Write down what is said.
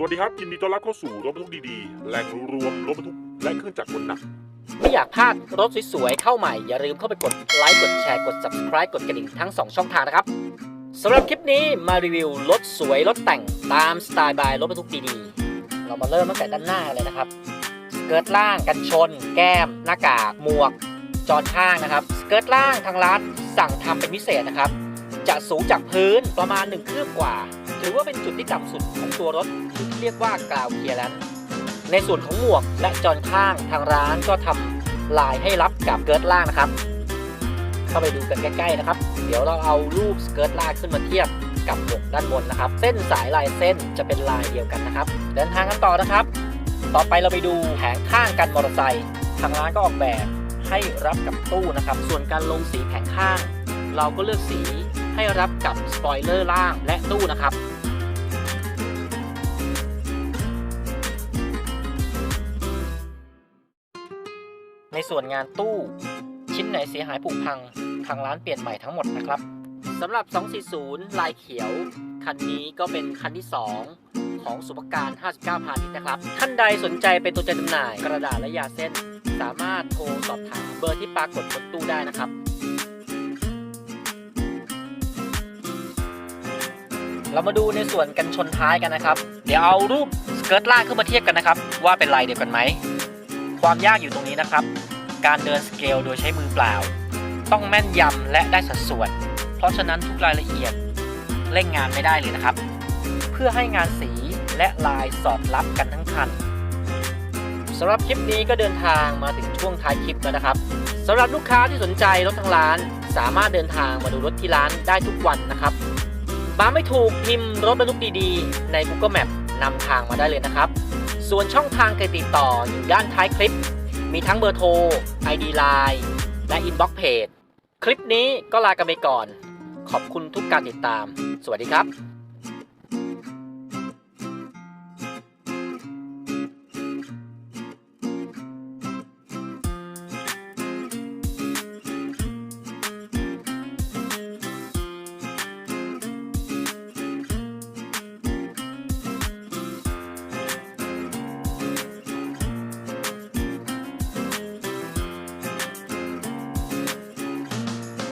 สวัสดีครับยินดีต้อนรับเข้าสู่รถบรรทุกดีๆแหล่งรวมรถบรรทุกและเครื่องจักรกลหนัก ไม่อยากพลาดรถสวยๆเข้าใหม่ อย่าลืมเข้าไปกดไลค์กดแชร์กด subscribe กดกระดิ่งทั้ง 2 ช่องทางนะครับสำหรับคลิปนี้มารีวิวรถสวยรถแต่งตามสไตล์บายรถบรรทุกดีๆ เรามาเริ่มตั้งแต่ด้านหน้าเลยนะครับสเกิร์ตล่างกันชน แก้ม หน้ากากหมวก จอดข้างนะครับสเกิร์ตล่างทางร้านสั่งทำเป็นพิเศษนะครับจะสูงจากพื้นประมาณ1คืบกว่า ถือว่าเป็นจุดที่ต่ำสุดของตัวรถที่เรียกว่ากราวเคลียร์แลนในส่วนของหมวกและจอนข้างทางร้านก็ทำลายให้รับกับเกิร์ตล่างนะครับ เข้าไปดูกันใกล้ๆนะครับ เดี๋ยวเราเอารูปสเกิร์ตล่างขึ้นมาเทียบกับหมวกด้านบนนะครับ เส้นสายลายเส้นจะเป็นลายเดียวกันนะครับ เดินทางกันต่อนะครับ ต่อไปเราไปดูแผงข้างกันมอเตอร์ไซค์ทางร้านก็ออกแบบให้รับกับตู้นะครับ ส่วนการลงสีแผงข้าง เราก็เลือกสีให้รับกับสปอยเลอร์ล่างและตู้นะครับ ในส่วนงานตู้ ชิ้นไหนเสียหายผุพัง ทางร้านเปลี่ยนใหม่ทั้งหมดนะครับสำหรับ 240 ลายเขียว คันนี้ก็เป็นคันที่ 2 ของสุภการ 59พาณิชย์นะครับ ท่านใดสนใจเป็นตัวแทนจำหน่ายกระดาษและยาเส้น สามารถโทรสอบถามเบอร์ที่ปรากฏบนตู้ได้นะครับ เรามาดูในส่วนกันชนท้ายกันนะครับ เดี๋ยวเอารูปสเกิร์ตล่างขึ้นมาเทียบกันนะครับ ว่าเป็นลายเดียวกันไหม ความยากอยู่ตรงนี้นะครับ การเดินสเกลโดยใช้มือเปล่า ต้องแม่นยำและได้สัดส่วน เพราะฉะนั้นทุกรายละเอียดเร่งงานไม่ได้เลยนะครับ เพื่อให้งานสีและลายสอดรับกันทั้งคันสำหรับคลิปนี้ก็เดินทางมาถึงช่วงท้ายคลิปแล้วนะครับสำหรับลูกค้าที่สนใจรถทางร้าน สามารถเดินทางมาดูรถที่ร้านได้ทุกวันนะครับมาไม่ถูกพิมพ์รถบรรทุกดีๆ ใน Google Map นำทางมาได้เลยนะครับ ส่วนช่องทางการติดต่ออยู่ด้านท้ายคลิป มีทั้งเบอร์โทร ID Line และ Inbox Page คลิปนี้ก็ลากันไปก่อน ขอบคุณทุกการติดตาม สวัสดีครับ